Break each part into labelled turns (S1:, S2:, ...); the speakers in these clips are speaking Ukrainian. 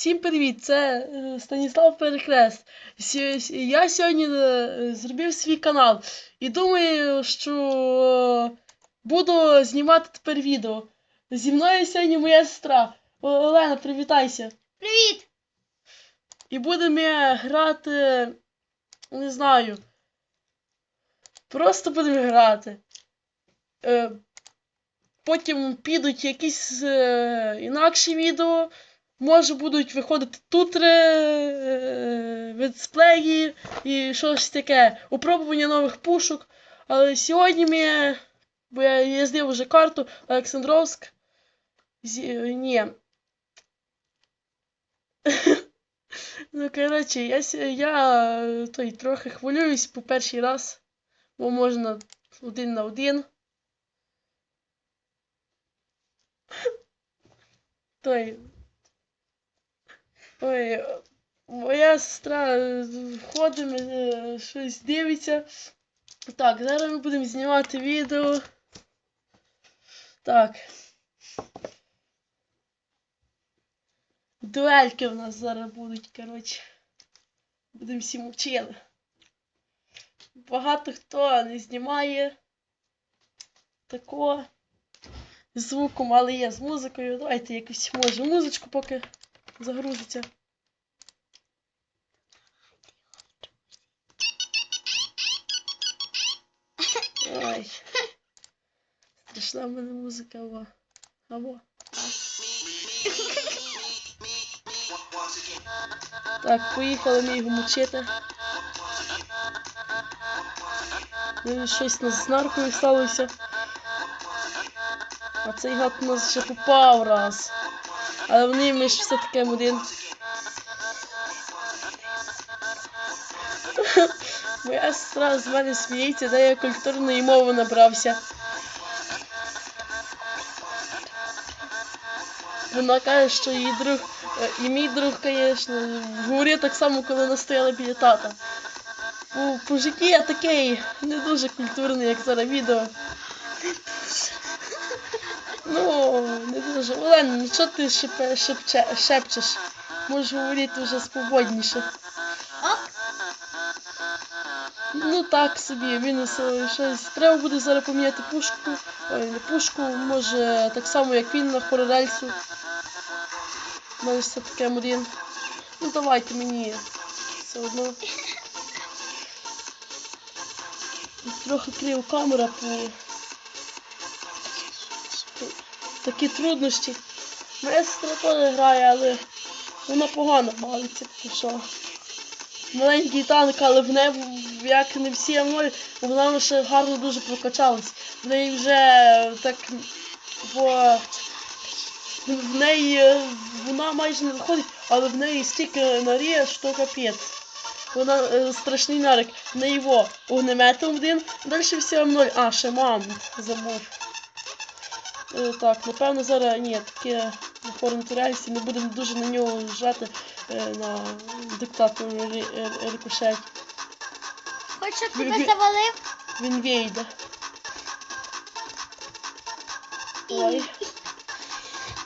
S1: Всім привіт! Це е, Станіслав Перекрест. Я сьогодні е, зробив свій канал і думаю, що буду знімати тепер відео. Зі мною сьогодні моя сестра. Олена, привітайся.
S2: Привіт!
S1: І будемо грати. Не знаю. Просто будемо грати. Е, потім підуть якісь е, інакші відео. Може будуть виходити тутри, е, летсплеї і щось таке. Опробування нових пушок. Але сьогодні ми. Бо я їздив уже карту Олександровськ. Зі, ні. Ну, коротше, я, я е, той, трохи хвилююсь по перший раз, бо можна один на один. Той. Ой, моя сестра е, входить, е, щось дивиться. Так, зараз ми будемо знімати відео. Так. Дуельки в нас зараз будуть, коротше. Будемо всі мовчили. Багато хто не знімає такого звуком, але є з музикою. Давайте якусь може музичку поки загрузиться. Ой. Страшна в мене музика, або. Або. Так, поїхали ми його мучити. Ну, щось нас з наркою сталося. А цей гад нас ще попав раз. Але вони ми ж все-таки один. Моя сестра з мене сміється, де я культурної мови набрався. Вона каже, що її друг, е, і мій друг, звісно, говорив так само, коли вона стояла біля тата. По, по я такий не дуже культурний, як зараз відео. Ну, не дуже. Олена, ну що ти шепе, шепче, шепчеш? Можеш говорити вже спокійніше. Ну так собі, він щось. Треба буде зараз поміняти пушку. Ой, не пушку, може так само, як він на хорорельсу. У все таке один. Ну давайте мені все одно. Трохи крив камера по- такі труднощі. Моя сестра теж грає, але вона погано бавиться, тому що маленький танк, але в неї, як не всі мною, вона ще гарно дуже прокачалась. В неї вже так по в неї вона майже не заходить, але в неї стільки наріє, що капець. Вона е, страшний нарик. Неї во огнеметом один, далі все ноль. А, ще мамонт забув. Е, так, напевно, зараз ні, таке на форум-турельсі, не будемо дуже на нього жати е, на диктатор рикошет.
S2: хоч щоб тебе завалив?
S1: Він вийде. Ой.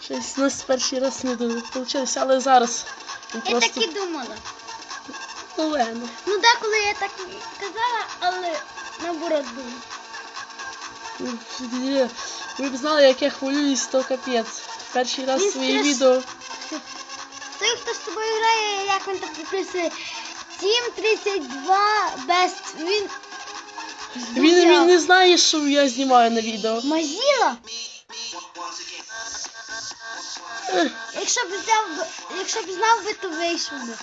S1: Щось у нас перший раз не вийшло, але зараз він
S2: Я так і думала.
S1: Олена.
S2: Ну деколи я так казала, але наоборот думала.
S1: Ви б знали, як я хвилююсь, то капець. Перший раз
S2: Він
S1: своє відео.
S2: Той, хто з тобою грає, як він так підписує, Team 32 Best. Він
S1: Він, він не знає, що я знімаю на відео.
S2: Мазіла.
S1: Ех,
S2: Якщо б взяв би, якщо б знав би, то вийшов би.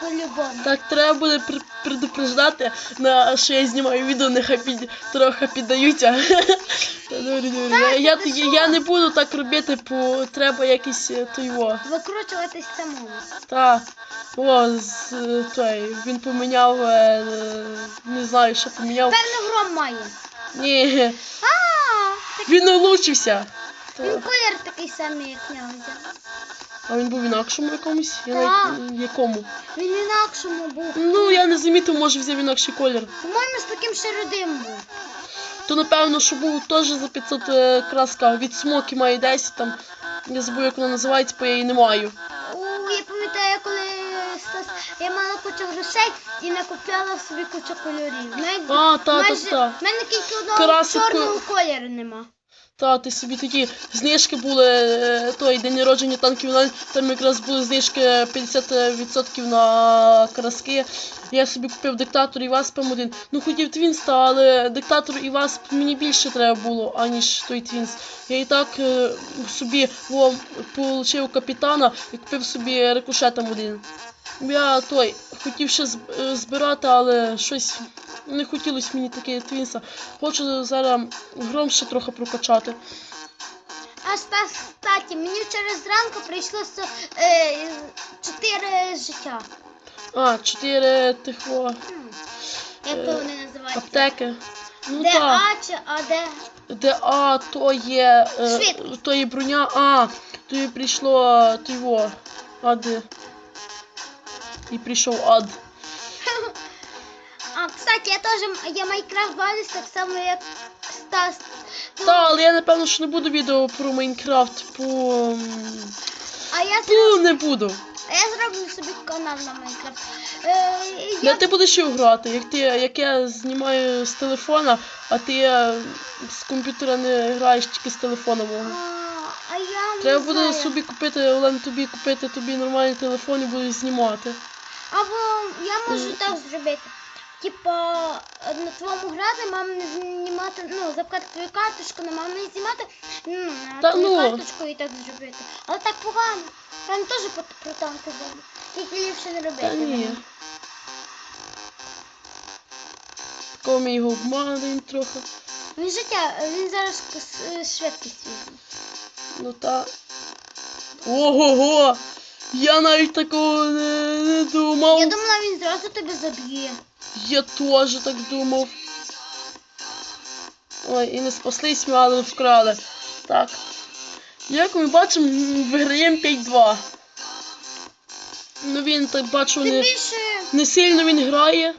S2: По-любому.
S1: Так треба буде пр- предупреждати, на що я знімаю відео, нехай під, трохи піддаються. Та добре, добре. Я, я, я, не буду так робити, бо треба якийсь е, той во.
S2: Викручуватись самому.
S1: Та, о, з, е, той, він поміняв, е, не знаю, що поміняв.
S2: Певно, гром має.
S1: Ні,
S2: А, так
S1: він улучшився.
S2: Він колір такий самий, як нього взяв.
S1: а він був інакшому якомусь? Я
S2: Так.
S1: навіть, якому?
S2: Він інакшому був.
S1: Ну, я не замітив, може взяв інакший колір.
S2: По-моєму, з таким шародим був.
S1: То напевно, що був теж за 500 е, краска від смоки має 10 там. Я забув, як вона називається, бо я її не маю.
S2: У, я пам'ятаю, коли Стас, я мала кучу грошей і накупляла собі кучу кольорів. Навіть
S1: А, та, та,
S2: майже-
S1: та.
S2: В мене тільки одного
S1: Красику-
S2: чорного кольору нема.
S1: Та, ти собі такі знижки були, е, той день народження танків там якраз були знижки 50% на краски. Я собі купив диктатор і Васп М1. Ну хотів Твінста, але диктатор і Васп мені більше треба було, аніж той Твінс. Я і так е, собі во, получив капітана і купив собі рикошет М1. Я той хотів ще е, збирати, але щось не хотілося мені таке твінса. Хочу зараз гром ще трохи прокачати.
S2: А кстати, мені вчора зранку прийшло е, чотири життя.
S1: А, чотири тих о,
S2: Як
S1: Е,
S2: то вони називаються?
S1: аптеки. Ну
S2: де
S1: так.
S2: А чи А де?
S1: Де А, то є. Е, то є броня А, то є прийшло то його. Ад. І прийшов ад.
S2: А, кстати, я теж я Майнкрафт бавлюсь так само, як Стас. Ну,
S1: Та, але я напевно що не буду відео про Майнкрафт, по.
S2: А я
S1: Ну,
S2: зроблю,
S1: не буду.
S2: а я зроблю собі канал на Майнкрафт. Е,
S1: Де
S2: я,
S1: ти будеш його грати? Як ти як я знімаю з телефона, а ти е, з комп'ютера не граєш тільки з телефона мого.
S2: а, я
S1: Треба
S2: не
S1: буде
S2: знаю.
S1: собі купити, Олен, тобі купити тобі нормальний телефон і будеш знімати.
S2: Або я можу
S1: Е.
S2: так зробити. Типа на твоєму грати, мам не знімати, ну, запхати твою карточку, на маму не знімати, ну, на твою
S1: ну.
S2: карточку і так зробити. Але так погано. Там теж про, танки зроблю. Тільки ліпше не робити.
S1: Та ні. Такого ми його обмануємо трохи.
S2: Він життя, він зараз с- швидкість візьме.
S1: Ну та. Ого-го! Я навіть такого не, не думав.
S2: Я думала, він зразу тебе заб'є.
S1: Я теж так думав. Ой, і не спаслись ми, але вкрали. Так. Як ми бачимо, виграємо 5-2. Ну він так бачу не,
S2: більше
S1: не сильно він грає.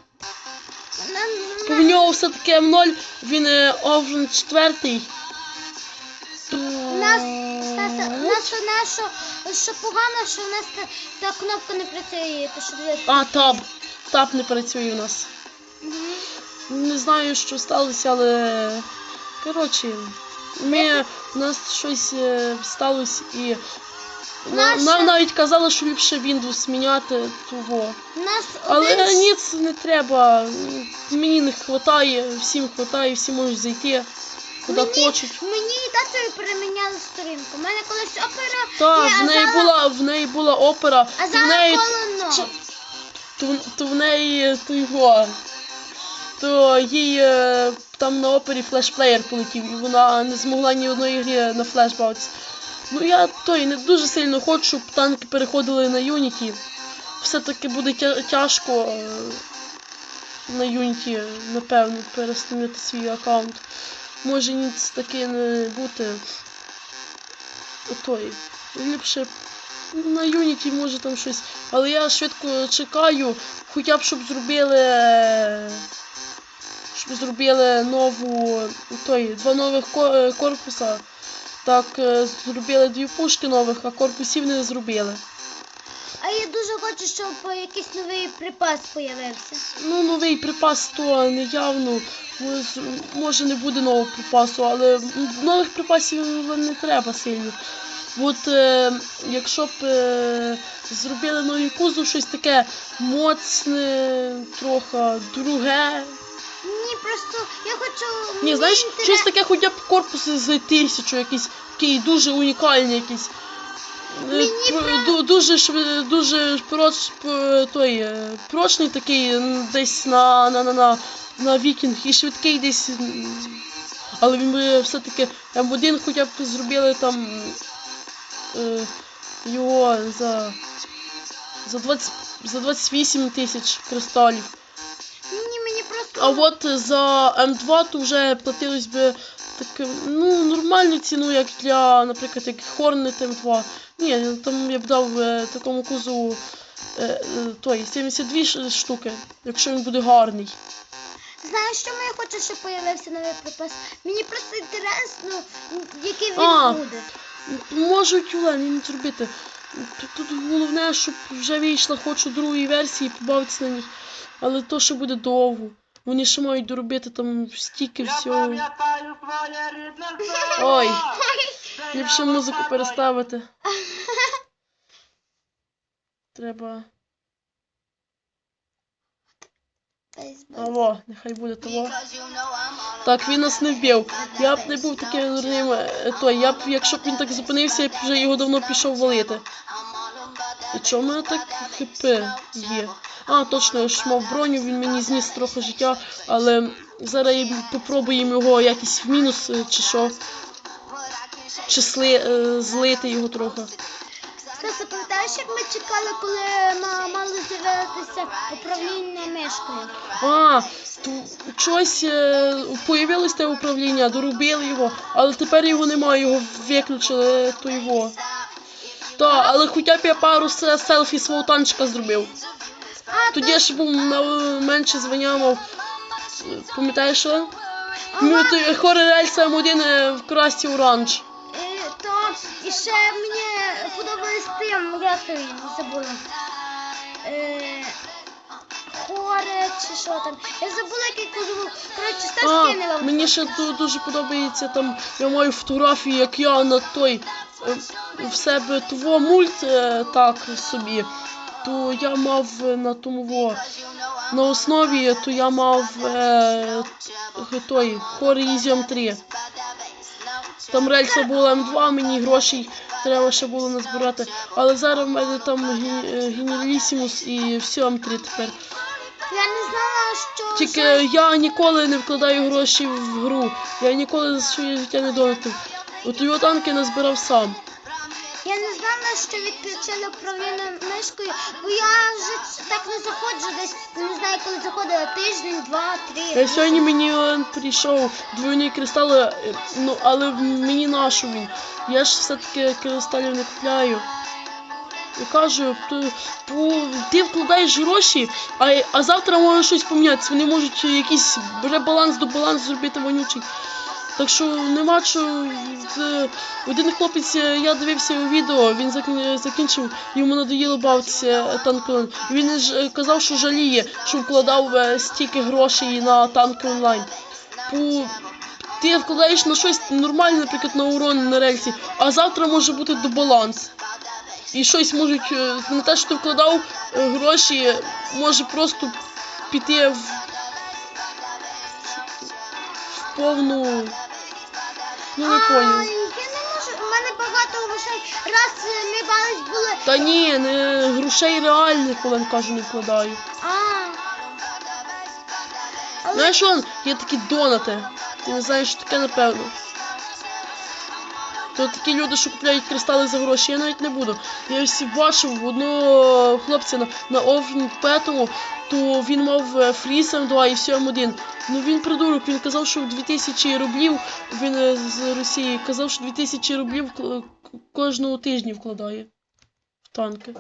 S1: Бо в нього все-таки М0, він е, Овен четвертий.
S2: У нас, нас одне, що, що погано, що у нас та, та кнопка не працює, то що дивись.
S1: А, таб. Таб не працює у нас. Не знаю, що сталося, але. Коротше, ми, у нас щось е, сталося і. на-
S2: Наша-
S1: Нам навіть казали, що ліпше Windows міняти того.
S2: У нас
S1: Але
S2: один,
S1: ні, це не треба. Мені не вистачає, всім вистачає, всі можуть зайти куди
S2: мені,
S1: хочуть.
S2: Мені і татові переміняли сторінку. У мене колись опера,
S1: Так, в неї
S2: Азала-
S1: була в неї була опера,
S2: а
S1: то в
S2: зараз
S1: неї
S2: колоно.
S1: Чи- то, то в неї то його. То їй е, там на опері флешплеєр полетів, і вона не змогла ні одної грі на флеш бавитися. Ну я той не дуже сильно хочу, щоб танки переходили на Unity. Все-таки буде тя- тяжко е, на Unity, напевно, перестановити свій аккаунт. Може ніц таки не бути. Той. Ліпше на Unity може там щось. Але я швидко чекаю, хоча б щоб зробили. Щоб зробили нову. Той, два нових е, корпуса. Так, е, зробили дві пушки нових, а корпусів не зробили.
S2: А я дуже хочу, щоб якийсь новий припас появився.
S1: Ну, новий припас то не явно. Може не буде нового припасу, але нових припасів не треба сильно. От е, якщо б е, зробили новий кузов, щось таке моцне, трохи друге.
S2: Ні, просто я хочу.
S1: Ні, знаєш,
S2: інтерес-
S1: щось таке хоча б корпус з тисячу, якийсь такий дуже унікальний якийсь. Дуже шви- дуже проч, той, е, прочний такий десь на, на, на, на, на вікінг і швидкий десь. Але він би все-таки М1 хоча б зробили там е, його за, за, 20, за 28 тисяч кристалів.
S2: Ні, мені просто.
S1: А от за М2 то вже платилось би так, ну, нормальну ціну, як для, наприклад, як Hornet М2. Ні, там я б дав е, такому кузову е, е, той, 72 штуки, якщо він буде гарний.
S2: Знаєш, що я хочу, щоб появився новий припас? Мені просто інтересно, який він
S1: А.
S2: буде.
S1: Можуть Олені не зробити. Тут, тут головне, щоб вже вийшла хоч у другій версії, побавитися на них. Але то ще буде довго. Вони ще мають доробити там стільки всього.
S3: пам'ятаю твоє рідне.
S1: Ой. Ліпше музику переставити. Треба. Аво, нехай буде того. Так, він нас не вбив. Я б не був таким дурним. е, Той, я б, якщо б він так зупинився, я б вже його давно пішов валити. І чому в мене так хп є? А, точно, я ж мав броню, він мені зніс трохи життя, але зараз я попробуємо його якось в мінус е, чи що. Чи сли, е, злити його трохи.
S2: Стаса, пам'ятаєш, як ми чекали, коли ма- мало з'явитися управління мишкою?
S1: А, то щось е, появилось те управління, доробили його, але тепер його немає, його виключили, то його. Та, але хоча б я пару селфі свого танчика зробив. Тоді я ще був менше звання мав. Пам'ятаєш що? Ну, то хоре рельса М1 в красті оранж.
S2: Е, то і ще мені подобались тим, як забула. Е, хоре чи що там. Я забула, який козу. Коротше, Стас
S1: А,
S2: кинула.
S1: мені ще дуже подобається там, я маю фотографії, як я на той е, в себе того мульт так собі. То я мав е, на тому во, на основі, то я мав е, той Horizon 3. Там рельса була М2, мені грошей треба ще було назбирати. Але зараз в мене там е, Генералісімус і все М3 тепер.
S2: Я не знала, що.
S1: Тільки я ніколи не вкладаю гроші в гру. Я ніколи за своє життя не донатив. От його танки назбирав сам.
S2: Я не знала, що відключили управління мишкою, бо я вже так не заходжу десь, не знаю, коли заходила тиждень, два, три.
S1: Я сьогодні мені е, прийшов двойний кристал, е, ну але мені нашу він. Я ж все-таки кристалів не купляю. Я кажу, то, то ти вкладаєш гроші, а, а завтра може щось помінятися. Вони можуть якийсь ребаланс до балансу зробити вонючий. Так що нема що. Один хлопець, е, я дивився відео, він закінчив, йому надоїло бавитися танком. Він ж е, казав, що жаліє, що вкладав е, стільки грошей на танки онлайн. Бо ти вкладаєш на щось нормальне, наприклад, на урон на рельсі, а завтра може бути дебаланс. І щось можуть е, на те, що ти вкладав е, гроші, може просто піти в, в повну. Ну не понял.
S2: я не можу, у мене багато грошей. Раз е, ми бались були.
S1: Та ні, не грошей реальних, коли кажу, не вкладаю.
S2: А. Але
S1: Знаєш, є такі донати. Ти не знаєш, що таке, напевно. То такі люди, що купляють кристали за гроші, я навіть не буду. Я всі бачив одного хлопця на, на Овн п'ятому, то він мав е, фріз М2 і все М1. Ну він придурок, він казав, що 2000 рублів, він е, з Росії, казав, що 2000 рублів кожного тижня вкладає в танки.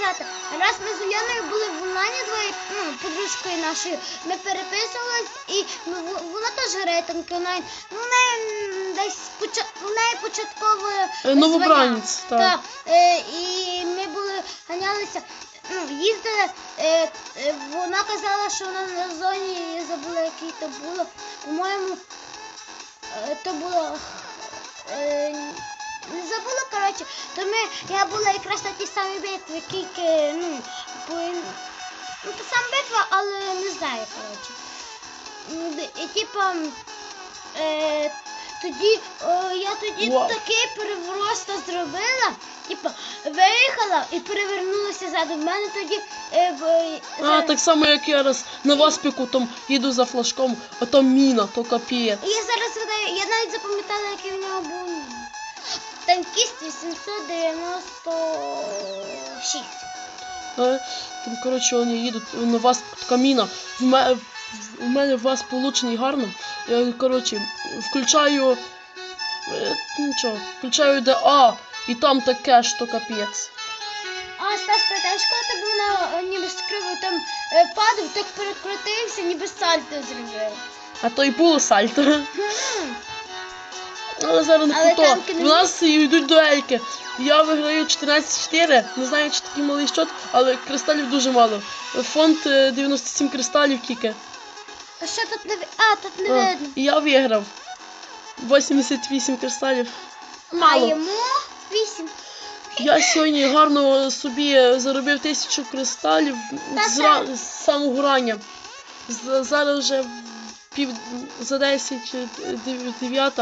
S2: Я сказати. Раз ми з Уляною були в онлайні двоє, ну, подружкою нашою, ми переписувались і в- вона теж грає танки онлайн. Ну, в неї десь поча... в неї початково
S1: Е, Новобранець, так.
S2: Так, е, і ми були ганялися, ну, їздили, е, е, вона казала, що вона на зоні, я забула, який то було. По-моєму, е, то було. Е, не забула, коротше, то ми, я була якраз на тій самій битві, тільки, ну, по, ну, та сама битва, але не знаю, коротше. І типа, е, тоді, о, я тоді
S1: Вау.
S2: такий переворот зробила, типа, виїхала і перевернулася ззаду. В мене тоді е, в,
S1: А,
S2: зараз-
S1: так само, як я раз на Васпіку там їду за флажком, а там міна, то капіє.
S2: І Я зараз згадаю, я навіть запам'ятала, який в нього був танкіст 896.
S1: Е, Там, коротше, вони їдуть на вас така міна. В мене, в мене вас получений гарно. Я, коротше, включаю. е, Нічого, включаю ДА, і там таке, що капець.
S2: А, Стас, пам'ятаєш, коли ти був на е, ніби з криву там е, падав, так перекрутився, ніби сальто зробив.
S1: А то й було сальто. Але зараз не
S2: Але
S1: про то.
S2: танки не
S1: У нас йдуть дуельки. Я виграю 14-4. Не знаю, чи такий малий щот, але кристалів дуже мало. Фонд е, 97 кристалів тільки.
S2: А що тут не ви- А, тут не
S1: А,
S2: видно.
S1: і я виграв. 88 кристалів.
S2: А йому вісім.
S1: Я сьогодні гарно собі заробив тисячу кристалів з, з самого рання. З- Зараз вже пів за 10 9,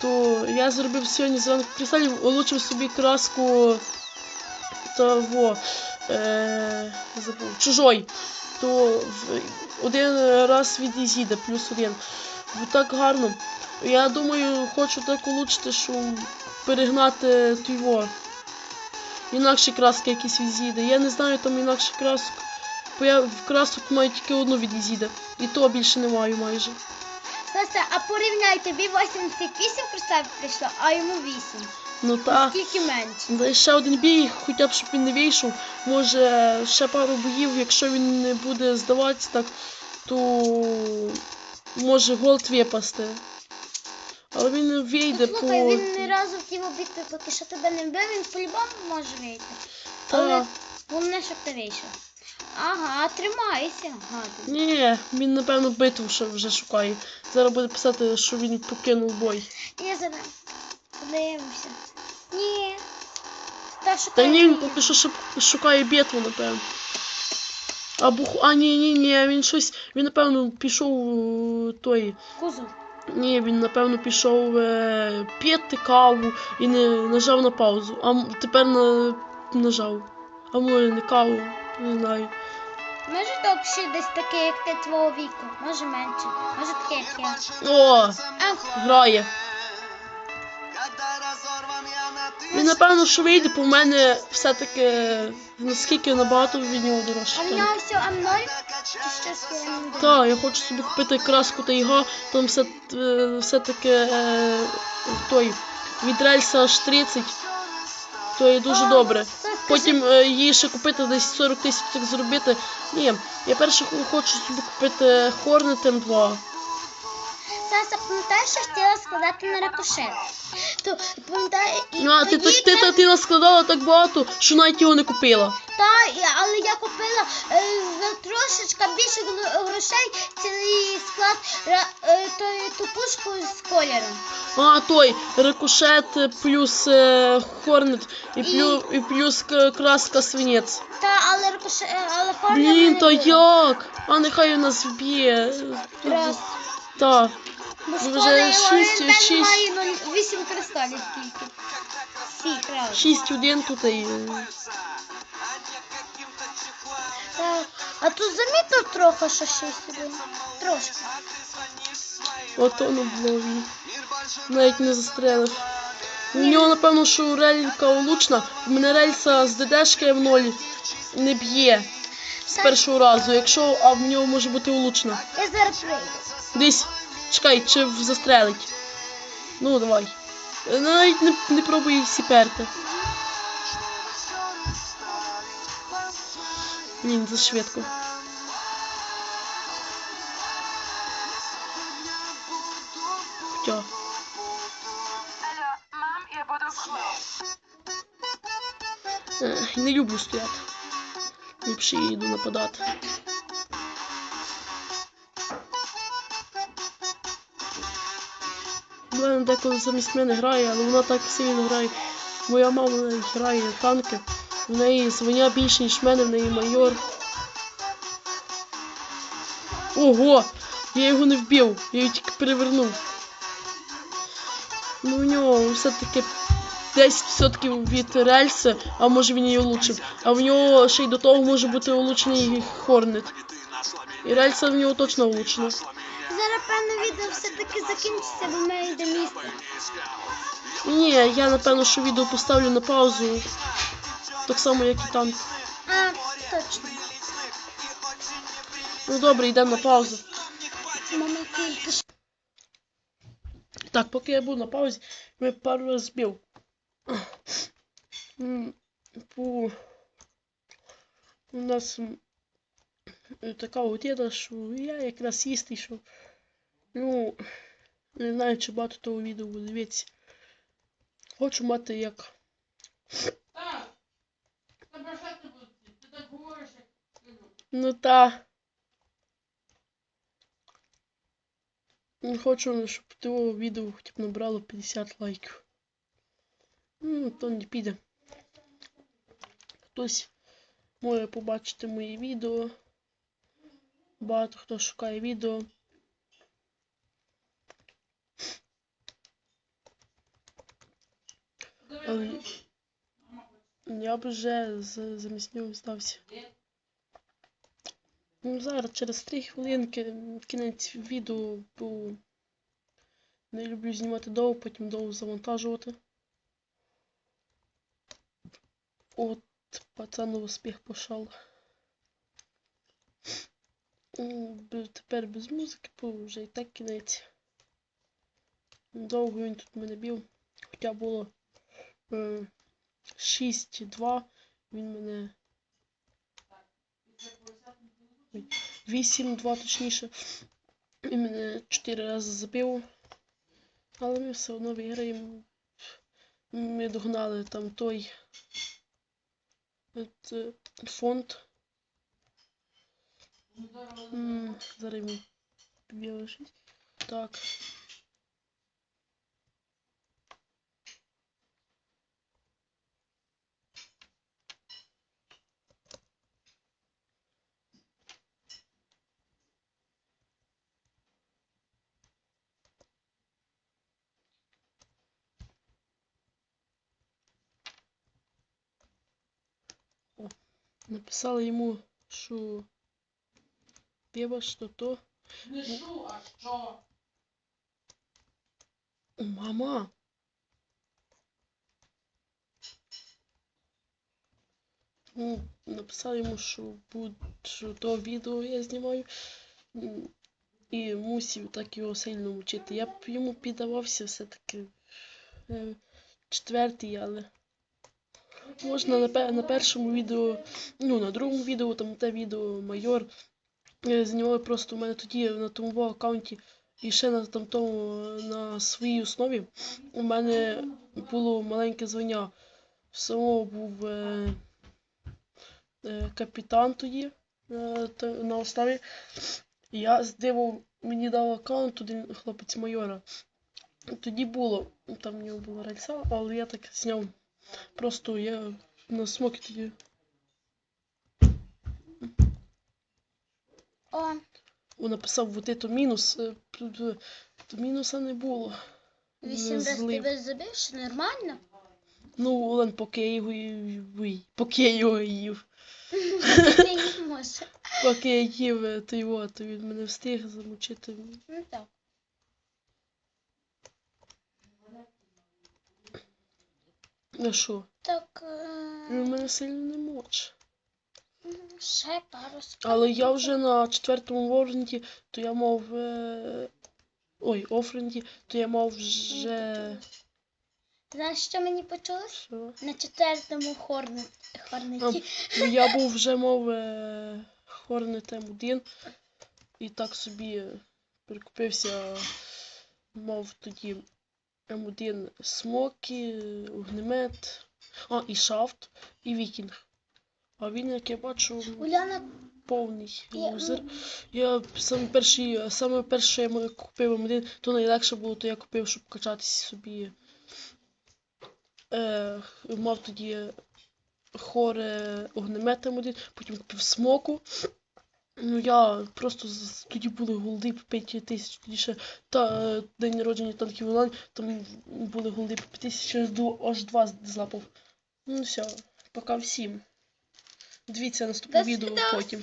S1: то я зробив сьогодні зранку кристалів, улучшив собі краску того е, забув, чужой. То в один раз від Ізіда, плюс один. Так гарно. Я думаю, хочу так улучшити, що перегнати його. Інакші краски якісь від Зіда. Я не знаю там інакших красок. Бо я в красок маю тільки одну від Зіда. І то більше не маю майже.
S2: Саса, а порівняй, тобі 88 кристалів прийшло, а йому 8.
S1: Ну та.
S2: Скільки менше.
S1: Да, ще один бій, хоча б щоб він не вийшов. Може ще пару боїв, якщо він не буде здаватися так, то може голд випасти. Але він не вийде
S2: Ну, Слухай,
S1: по.
S2: він ні разу в тім обійти, поки що тебе не вбив, він по-любому може вийти. Але головне, щоб ти вийшов. Ага, тримайся, гадин.
S1: Ні, він напевно битву ще вже шукає. Зараз буде писати, що він покинув бой.
S2: Я зараз подивимося. Ні. Та
S1: Та ні, він поки що шук- шукає битву, напевно. Або ху- а ні, ні, ні, він щось. Він напевно пішов е, той.
S2: Кузов.
S1: Ні, він напевно пішов е, п'яти каву і не нажав на паузу. А м- тепер на, нажав. А може не каву, не знаю.
S2: Може так ще десь таке, як ти твого віку. Може менше. Може таке, як я.
S1: О,
S2: А,
S1: грає. Він напевно, що вийде, бо в мене все-таки наскільки набагато від нього дорожче.
S2: а в нього все М0? Чи щось я не думаю?
S1: Так, я хочу собі купити краску та його, там все, е, все-таки е, той від рельса аж 30, то є дуже добре. Потім е, її ще купити десь 40 тисяч так зробити. Ні, я перше хочу собі купити Hornet M2.
S2: Саса, пам'ятаєш, що хотіла складати на рикошет? То пам'ятаю, і
S1: Ну, а ти,
S2: тоді
S1: так ти,
S2: треба-
S1: ти наскладала так багато, що навіть його не купила.
S2: Та, і- але я купила е, за трошечка більше гро- грошей цілий склад ра- е, тої ту пушку з кольором.
S1: А, той, рикошет е, плюс е, Hornet і, плюс, і плюс к- краска свинець.
S2: Та, але рикошет, е, але кольор
S1: Блін, та
S2: було.
S1: як? А нехай у нас вб'є.
S2: Раз.
S1: Так. Вже
S2: його,
S1: шість-
S2: він так
S1: шість-
S2: має 0,8 кристалів тільки. Всі, правда.
S1: 6-1 тут і. е,
S2: Так. А тут замітно трохи, що 6 один. Трошки.
S1: Ото на блові. Навіть не застрелив. У нього, напевно, що релька улучна. У мене рельса з ДДшки в ноль не б'є з першого разу, якщо а в нього може бути улучна.
S2: Я зараз прийду.
S1: Десь, чекай, чи застрелить. Ну, давай. Е, Навіть не, не пробуй їх всі перти. Ні, це швидко. Хоча. Ех, не люблю стояти. Ліпше я йду нападати. Вона деколи замість мене грає, але вона так сильно грає. Моя мама грає танки. В неї звання більше, ніж в мене, в неї майор. Ого! Я його не вбив, я його тільки перевернув. Ну у нього все-таки 10% від рельси, а може він її улучшив. А в нього ще й до того може бути улучшений Хорнет. І рельса в нього точно улучшена.
S2: Закінчиться, бо ми йде місце.
S1: Ні, я напевно, що відео поставлю на паузу. Так само, як і танк.
S2: А, точно.
S1: Ну добре, йдемо на паузу.
S2: Мама тільки.
S1: Так, поки я був на паузі, мене пару разів збив. По... У нас така година, що я якраз їсти йшов. Ну, не знаю, чи багато того відео буде дивитися. Хочу мати як. Ну та. Ну, Хочу, щоб того відео хоча б набрало 50 лайків. Ну, то не піде. Хтось може побачити мої відео. Багато хто шукає відео. Я б вже з- замість здався. Ну, зараз через 3 хвилинки кінець відео, бо не люблю знімати довго, потім довго завантажувати. От, пацану успіх пошел. М, Тепер без музики, бо вже і так кінець. Довго він тут мене бив. Хоча було 6-2, він мене 8-2 точніше. І мене 4 рази забив. Але ми все одно виграємо. Ми догнали там той е, фонд. Зараз йому щось. Так. Написала йому, що вибач, то то.
S4: Не шу, а що?
S1: Мама. Ну, написав йому, що будь що то відео я знімаю. І мусив так його сильно вчити. Я б йому піддавався все-таки е, четвертий, але можна на, на першому відео, ну на другому відео, там те відео майор. е, Знімали просто у мене тоді на тому аккаунті і ще на там тому на своїй основі у мене було маленьке звання. В самого був е, е, капітан тоді е, та- на основі. Я з диву мені дав аккаунт один хлопець майора. Тоді було, там в нього була рельса, але я так зняв. Просто я на смокі тоді.
S2: О,
S1: О, написав вот это мінус. е, То мінуса не було.
S2: вісім раз
S1: Злив.
S2: тебе забив, нормально?
S1: Ну, Олен поки я його їв. Поки я його їв. Поки я їв е, то його, то він мене встиг замучити.
S2: Ну так.
S1: Ну що?
S2: Так, е,
S1: мене сильно не моче.
S2: ще пару секунд.
S1: Але я вже на четвертому ворнті, то я мав. Е... Ой, офренді, то я мав вже.
S2: Знаєш, що мені почулось?
S1: Що?
S2: На четвертому хорне... хорнеті.
S1: Ну, я був вже мав е... Hornet M1 і так собі е, прикупився, мав тоді М1 смоки, огнемет, а, і шафт, і вікінг. А він, як я бачу,
S2: Уляна,
S1: повний
S2: Я-
S1: Я саме перший, саме перше, я купив М1, то найлегше було, то я купив, щоб качатися собі. Е, мав тоді хоре огнемет М1, потім купив смоку. Ну я просто тоді були голди по 5 тисяч, тоді ще та, день народження танків онлайн, там були голди по 5 тисяч, аж два злапав. Ну все, пока всім. Дивіться наступне відео потім.